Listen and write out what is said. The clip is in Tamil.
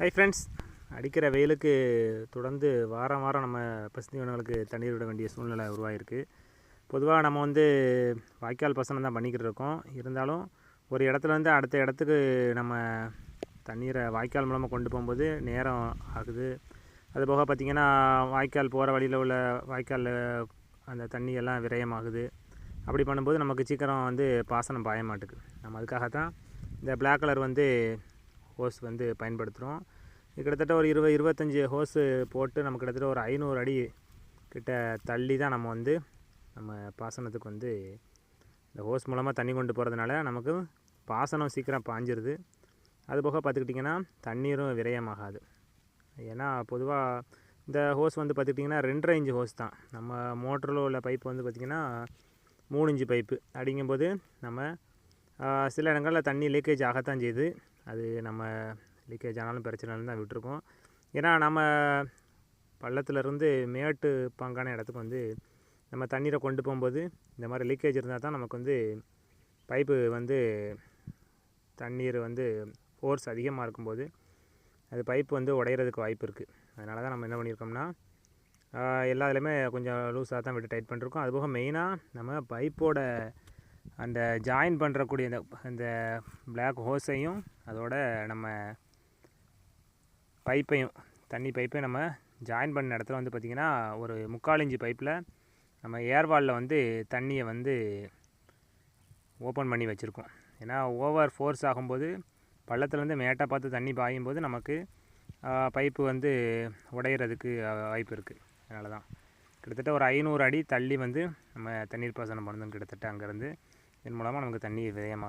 ஹை ஃப்ரெண்ட்ஸ் அடிக்கிற வெயிலுக்கு தொடர்ந்து வாரம் வாரம் நம்ம பசுந்தீவனங்களுக்கு தண்ணீர் விட வேண்டிய சூழ்நிலை உருவாகிருக்கு பொதுவாக நம்ம வந்து வாய்க்கால் பாசனம் தான் பண்ணிக்கிட்டு இருக்கோம். இருந்தாலும் ஒரு இடத்துலேருந்து அடுத்த இடத்துக்கு நம்ம தண்ணீரை வாய்க்கால் மூலமாக கொண்டு போகும்போது நேரம் ஆகுது. அதுபோக பார்த்திங்கன்னா வாய்க்கால் போகிற வழியில் உள்ள வாய்க்காலில் அந்த தண்ணி எல்லாம் விரயமாகுது. அப்படி பண்ணும்போது நமக்கு சீக்கிரம் வந்து பாசனம் பாய மாட்டுக்கு நம்ம அதுக்காக தான் இந்த பிளாக் கலர் வந்து ஹோஸ் வந்து பயன்படுத்துகிறோம். கிட்டத்தட்ட ஒரு இருபது இருபத்தஞ்சி ஹோஸு போட்டு நம்ம கிட்டத்தட்ட ஒரு ஐநூறு அடி கிட்ட தள்ளி தான் நம்ம வந்து நம்ம பாசனத்துக்கு வந்து இந்த ஹோஸ் மூலமாக தண்ணி கொண்டு போகிறதுனால நமக்கு பாசனம் சீக்கிரம் பாஞ்சிருது. அது போக பார்த்துக்கிட்டிங்கன்னா தண்ணீரும் விரயமாகாது. ஏன்னா பொதுவாக இந்த ஹோஸ் வந்து பார்த்துக்கிட்டிங்கன்னா ரெண்டரை இன்ச்சு ஹோஸ் தான். நம்ம மோட்டரில் உள்ள பைப் வந்து பார்த்திங்கன்னா மூணு இன்ச்சு பைப்பு. அப்படிங்கும்போது நம்ம சில இடங்களில் தண்ணி லீக்கேஜ் ஆகத்தான் செய்யுது அது நம்ம லீக்கேஜ் ஆனாலும் பிரச்சனை தான் விட்டுருக்கோம். ஏன்னா நம்ம பள்ளத்துலேருந்து மேட்டு பங்கான இடத்துக்கு வந்து நம்ம தண்ணீரை கொண்டு போகும்போது இந்த மாதிரி லீக்கேஜ் இருந்தால் தான் நமக்கு வந்து பைப்பு வந்து தண்ணீர் வந்து ஃபோர்ஸ் அதிகமாக இருக்கும்போது அது பைப்பு வந்து உடையிறதுக்கு வாய்ப்பு இருக்குது அதனால தான் நம்ம என்ன பண்ணியிருக்கோம்னா எல்லா இதுலையுமே கொஞ்சம் லூஸாக தான் விட்டு டைட் பண்ணிருக்கோம். அதுபோக மெயினாக நம்ம பைப்போட அந்த ஜாயின் பண்ணுறக்கூடிய அந்த அந்த பிளாக் ஹோஸையும் அதோட நம்ம பைப்பையும் தண்ணி பைப்பையும் நம்ம ஜாயின் பண்ண இடத்துல வந்து பார்த்திங்கன்னா ஒரு முக்கால் இஞ்சி பைப்பில் நம்ம ஏர்வாலில் வந்து தண்ணியை வந்து ஓப்பன் பண்ணி வச்சுருக்கோம். ஏன்னா ஓவர் ஃபோர்ஸ் ஆகும்போது பள்ளத்துலேருந்து மேட்டாக பார்த்து தண்ணி பாயும்போது நமக்கு பைப்பு வந்து உடையிறதுக்கு வாய்ப்பு இருக்குது அதனால தான் கிட்டத்தட்ட ஒரு ஐநூறு அடி தள்ளி வந்து நம்ம தண்ணீர் பாசனம் பண்ணணும் கிட்டத்தட்ட அங்கேருந்து. இதன் மூலமாக நமக்கு தண்ணி விரயமாக